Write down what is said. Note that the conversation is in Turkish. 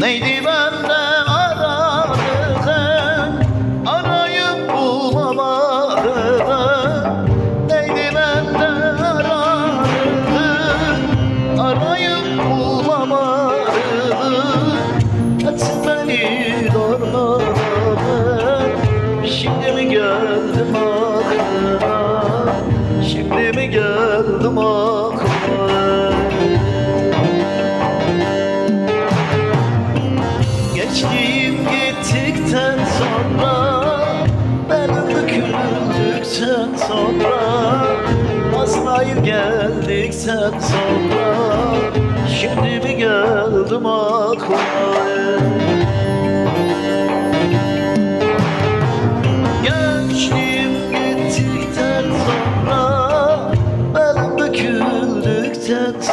Neydi benden aradığın Arayıp bulamadığın Neydi benden aradığın Arayıp bulamadığın Etmeni dormadın Şimdi mi geldim aklına Şimdi mi geldim geldikten sonra Azrail geldikten sonra Şimdi mi geldim aklına. Gençliğim gittikten sonra Ben döküldükten sonra.